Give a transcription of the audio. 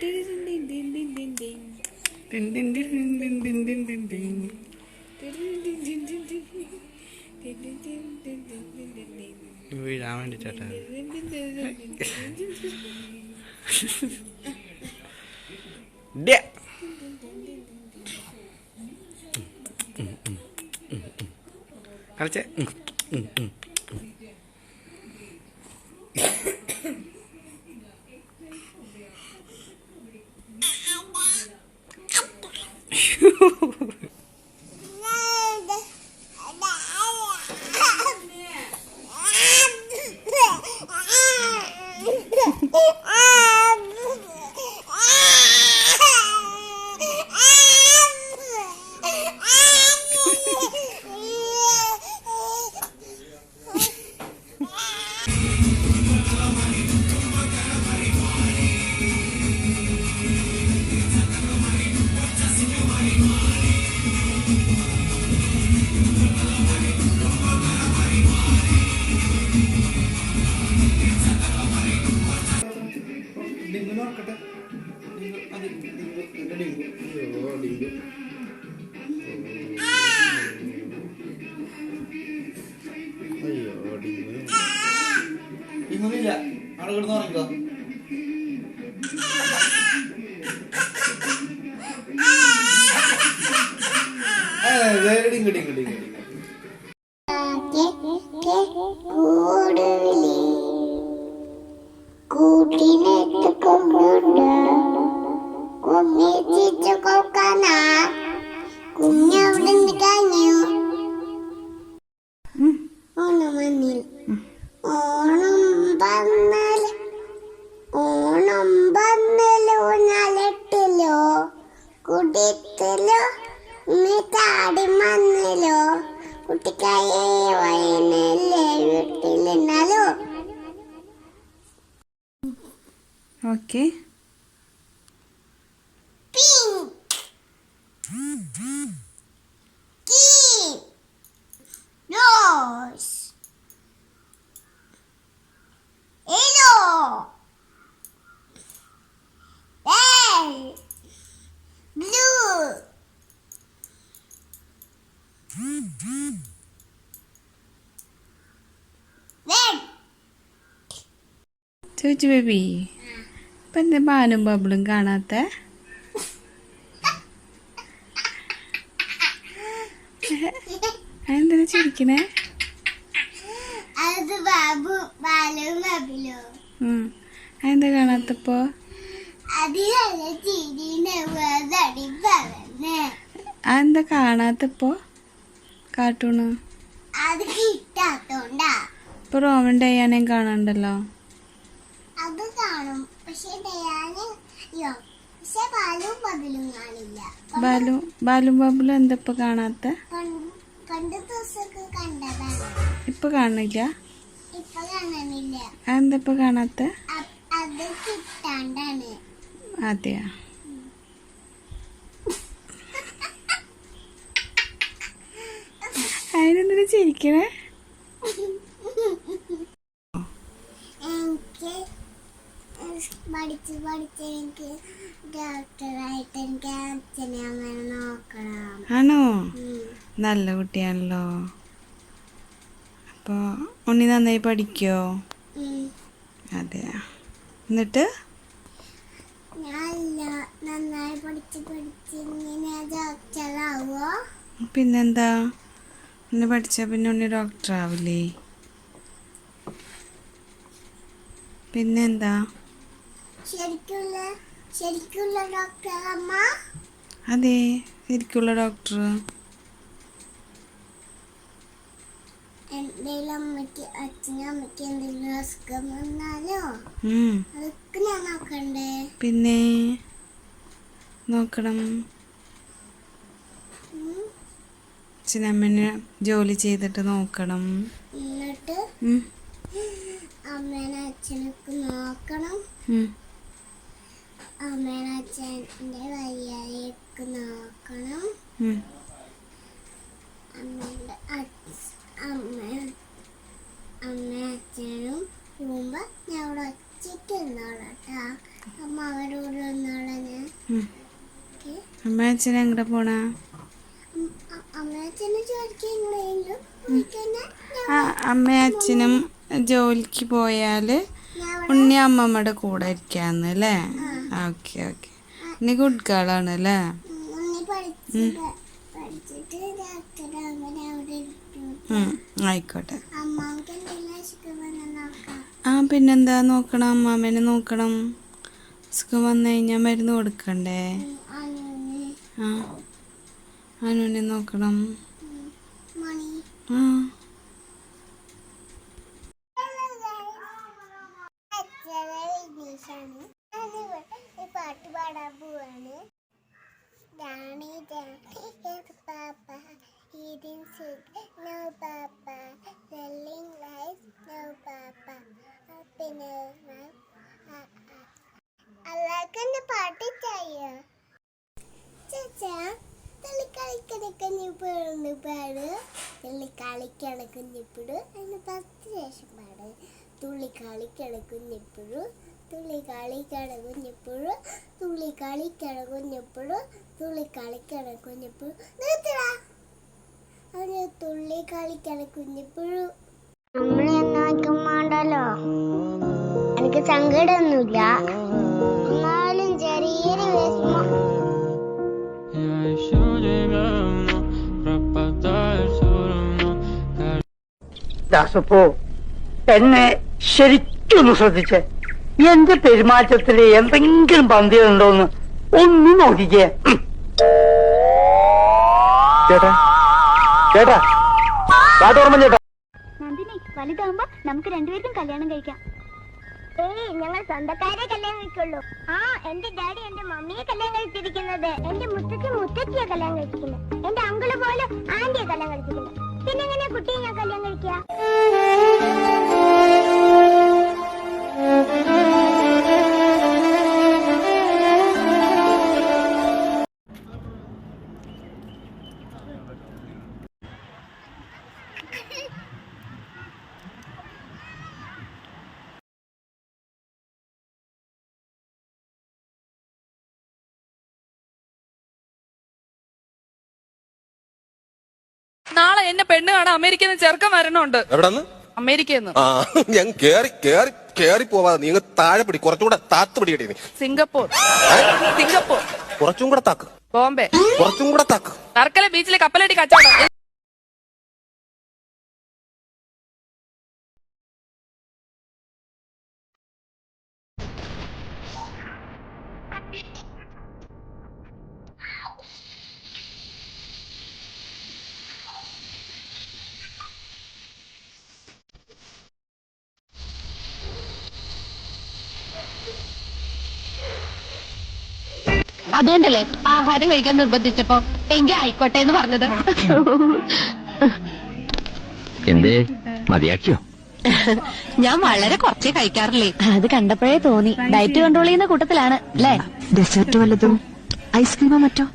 Din din din din din din. Vui lắm anh đi chặt à. Đẹp. Hãy subscribe cho kênh Ghiền Mì Gõ Dinku അവിടെ കിടന്ന് കൂട്ടിനെത്ത് കൊണ്ടുണ്ട് ഒന്നിച്ചിട്ട് കൊക്കന. കുഞ്ഞവിടെ കഴിഞ്ഞു ചോദിച്ചു baby. ഇപ്പം എന്താ ബാലും ബബിളും കാണാത്ത? എന്തിനാ ചിരിക്കണേ? എന്താ കാണാത്തപ്പോ? എന്താ അതെന്താ കാണാത്തപ്പോ? കാർട്ടൂണ്? അത് കിട്ടാത്തോണ്ടാ ഇപ്പൊ റോമൻ ഡയാനേം കാണണ്ടല്ലോ. അത് കാണും. പക്ഷെ ഡയാന് അയ്യോ പക്ഷെ ബാലും ബബിലും കാണില്ല. ബാലു ബാലും എന്താ ഇപ്പൊ കാണാത്ത? പണ്ട് പണ്ട് ദിവസമൊക്കെ കണ്ടതാണ് ഇപ്പൊ കാണില്ല ഇപ്പൊ കാണാനില്ല ഇപ്പൊ കാണാത്ത? അത് കിട്ടാണ്ടാണ്. അതെയാ. അതിനെന്തിനാ ചിരിക്കണേ? എനിക്ക് പഠിച്ച് പഠിച്ച് എനിക്ക് ഡോക്ടറായിട്ട് എനിക്ക് അച്ഛനെ അമ്മനെ നോക്കണം. ആണോ? നല്ല കുട്ടിയാണല്ലോ. അപ്പോൾ ഉണ്ണി നന്നായി പഠിക്കോ. അതെ എന്നിട്ട്? പിന്നെന്താ? ഉണ്ണി പഠിച്ച പിന്നെ ഉണ്ണി ഡോക്ടർ ആവില്ലേ? പിന്നെന്താ? അതെ ശരിക്കുള്ള ഡോക്ടർ എന്തെങ്കിലും അമ്മയ്ക്ക് അച്ഛനും അമ്മയ്ക്ക് എന്തെങ്കിലും അസുഖം വന്നാലോ. അതൊക്കെ ഞാൻ നോക്കണ്ടേ? പിന്നെ? നോക്കണം. അച്ഛനമ്മനെ ജോലി ചെയ്തിട്ട് നോക്കണം. എന്നിട്ട് അമ്മേനെ അച്ഛനൊക്കെ നോക്കണം. ഉം. അമ്മേനെ അച്ഛന്റെ വയ്യായൊക്കെ നോക്കണം. അമ്മ അമ്മ അച്ഛനും ഞാൻ അവിടെ കേട്ടാ അമ്മ അവരോട് ഞാൻ. അമ്മ അച്ഛൻ എങ്ങടെ പോണ അം- അ- അമ്മ അച്ഛനെ ചോദിക്കാൻ എങ്ങനെയെങ്കിലും പോയിക്കഴിഞ്ഞാൽ ഞാൻ ആ അമ്മ അച്ഛനും ജോലിക്ക് പോയാൽ ഉണ്ണി അമ്മമ്മയുടെ കൂടെ ഇരിക്കാന്ന് അല്ലേ ഓക്കെ ഓക്കെ. ഉണ്ണി ഗുഡ് ഗേളാണ് അല്ലേ ആയിക്കോട്ടെ. ആ പിന്നെന്താ നോക്കണം? അമ്മാമ്മേനെ നോക്കണം. സുഖം വന്നു കഴിഞ്ഞാൽ മരുന്ന് കൊടുക്കണ്ടേ? ആ അനുവിനെ നോക്കണം. പാട്ട് പാടാൻ പോവാണ് ഡാണി ഡാണി പാപ്പ eating soup no papa selling rice no papa പിന്നെ അല്ലാക്കെന്റെ പാട്ട് ചെയ്യോ ചേച്ചാ തള്ളിക്കളിക്കണ കുഞ്ഞിപ്പിടുന്ന് പാട് തള്ളിക്കളിക്കണ കുഞ്ഞിപ്പിട്. അതിന് പത്ത് ശേഷം പാട് തുള്ളിക്കളിക്കണ കുഞ്ഞിപ്പിഴു തുള്ളിക്കളിക്കണ കുഞ്ഞിപ്പിഴു തുള്ളിക്കളിക്കണ കുഞ്ഞിപ്പിഴു തുള്ളിക്കളിക്കണ കുഞ്ഞിപ്പിഴു നിർത്തടാ അവന് തുള്ളിക്കളിക്കണ കുഞ്ഞിപ്പിഴു നമ്മളെന്നാക്കുമ്പോണ്ടല്ലോ എനിക്ക് സങ്കടമൊന്നുമില്ല. ദാസപ്പോ എന്നെ ശരിക്കൊന്ന് ശ്രദ്ധിച്ചേ. എന്റെ പെരുമാറ്റത്തിൽ എന്തെങ്കിലും പന്തിയുണ്ടോന്ന് ഒന്ന് നോക്കിക്കേ. കേട്ടാ ചേട്ടാ ചേട്ടാ കാട്ടോർമ്മ ചേട്ടാ? നന്ദിനി വലുതാവുമ്പോ നമുക്ക് രണ്ടുപേർക്കും കല്യാണം കഴിക്കാം. ഏയ് ഞങ്ങൾ സ്വന്തക്കാരെ കല്യാണം കഴിക്കുള്ളൂ. ആ എന്റെ ഡാഡി എന്റെ മമ്മിയെ കല്യാണം കഴിച്ചിരിക്കുന്നത്. എന്റെ മുത്തച്ഛൻ മുത്തച്ഛിയെ കല്യാണം കഴിച്ചിരിക്കുന്നത് എന്റെ അങ്കിൾ പോലും ആന്റിയെ കല്യാണം കഴിച്ചിരിക്കുന്നത് പിന്നെ എങ്ങനെയാ കുട്ടിയെ ഞാൻ കല്യാണം കഴിക്കുക? നാളെ എന്നെ പെണ്ണ് കാണാൻ അമേരിക്കയിൽ നിന്ന് ചെറുക്കൻ വരണുണ്ട്. എവിടെന്ന്? അമേരിക്കയിൽ നിന്ന്. ആ ഞാൻ കേറി കേറി കേറി പോവാതെ നീ അങ്ങ് താഴെ പിടി കുറച്ചുകൂടെ താത്ത് പിടിക്കട്ടെ നീ. സിംഗപ്പൂർ. സിംഗപ്പൂർ. കുറച്ചും കൂടെ താക്ക്. ബോംബെ. കുറച്ചും കൂടെ താക്ക്. തർക്കല ബീച്ചിലെ കപ്പലടി കച്ചവടം. അതുകൊണ്ടല്ലേ ആഹാരം കഴിക്കാൻ നിർബന്ധിച്ചപ്പോ എങ്കി ആയിക്കോട്ടെ എന്ന് പറഞ്ഞത്. എന്തേ? മതിയാക്കിയോ? ഞാൻ വളരെ കുറച്ചേ കഴിക്കാറില്ലേ. അത് കണ്ടപ്പോഴേ തോന്നി. ഡയറ്റ് കൺട്രോൾ ചെയ്യുന്ന കൂട്ടത്തിലാണ് അല്ലേ? ഡെസേർട്ട് വല്ലതും? ഐസ്ക്രീമോ മറ്റോ?